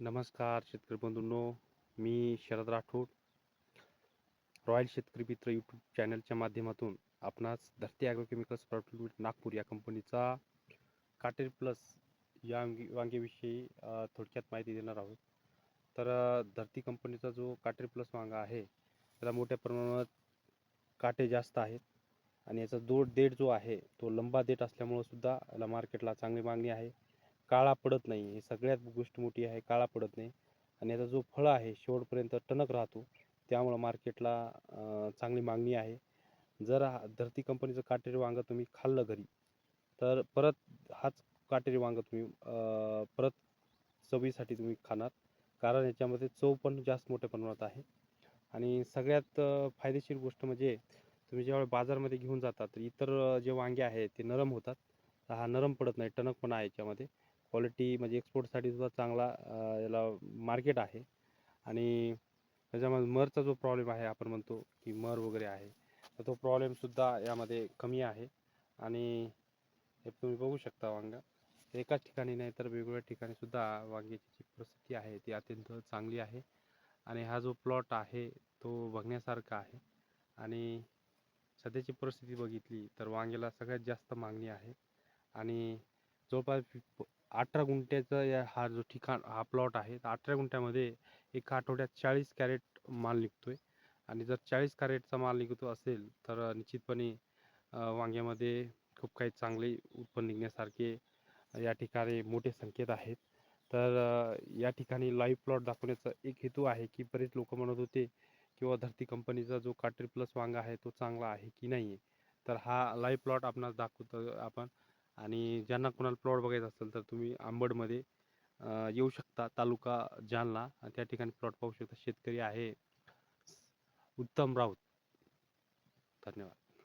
नमस्कार शेतकरी बंधूंनो मी शरद राठोड रॉयल शेतकरी मित्र यूट्यूब चॅनलच्या माध्यमातून आपणास धरती ॲग्रोकेमिकल्स प्रायव्हेट लिमिटेड नागपूर या कंपनीचा काटेर प्लस या वांगी वांगेविषयी थोडक्यात माहिती देणार आहोत. तर धरती कंपनीचा जो काटेर प्लस वांगा आहे त्याला मोठ्या प्रमाणात काटे जास्त आहेत आणि याचा जो देठ जो आहे तो लंबा देठ असल्यामुळं सुद्धा याला मार्केटला चांगली मागणी आहे. काळा पडत नाही. ही सगळ्यात गोष्ट मोठी आहे काळा पडत नाही. आणि याचा जो फळ आहे शेवटपर्यंत टणक राहतो त्यामुळं मार्केटला चांगली मागणी आहे. जर धरती कंपनीचं काटेरी वांगं तुम्ही खाल्लं घरी तर परत हाच काटेरी वांगं तुम्ही परत चवीसाठी तुम्ही खाणार. कारण याच्यामध्ये चव पण जास्त मोठ्या प्रमाणात आहे. आणि सगळ्यात फायदेशीर गोष्ट म्हणजे तुम्ही ज्यावेळी बाजारमध्ये घेऊन जाता तर इतर जे वांगे आहेत ते नरम होतात. हा नरम पडत नाही टणक पण आहे याच्यामध्ये. क्वालिटी म्हणजे एक्सपोर्टसाठी सुद्धा चांगला याला मार्केट आहे. आणि त्याच्यामध्ये मरचा जो प्रॉब्लेम आहे आपण म्हणतो की मर वगैरे आहे तर तो प्रॉब्लेमसुद्धा यामध्ये कमी आहे. आणि हे तुम्ही बघू शकता वांगा. एकाच ठिकाणी नाही तर वेगवेगळ्या ठिकाणीसुद्धा वांग्याची जी परिस्थिती आहे ती अत्यंत चांगली आहे. आणि हा जो प्लॉट आहे तो बघण्यासारखा आहे. आणि सध्याची परिस्थिती बघितली तर वांग्याला सगळ्यात जास्त मागणी आहे. आणि जवळपास अठरा गुंठ्याचा या हा जो ठिकाण हा प्लॉट आहे तर अठरा गुंठ्यामध्ये एका आठवड्यात चाळीस कॅरेट माल निघतो आहे आणि जर चाळीस कॅरेटचा माल निघतो असेल तर निश्चितपणे वांग्यामध्ये खूप काही चांगले उत्पन्न निघण्यासारखे या ठिकाणी मोठे संकेत आहेत. तर या ठिकाणी लाईव्ह प्लॉट दाखवण्याचा एक हेतू आहे की बरेच लोक म्हणत होते किंवा धरती कंपनीचा जो काटेरी प्लस वांगा आहे तो चांगला आहे की नाही तर हा लाईव्ह प्लॉट आपणास दाखवतो आपण. आणि ज्यांना कोणाला प्लॉट बघायचा असेल तर तुम्ही आंबडमध्ये येऊ शकता तालुका जालना. आणि त्या ठिकाणी प्लॉट पाहू शकता शेतकरी आहे. उत्तम राऊत. धन्यवाद.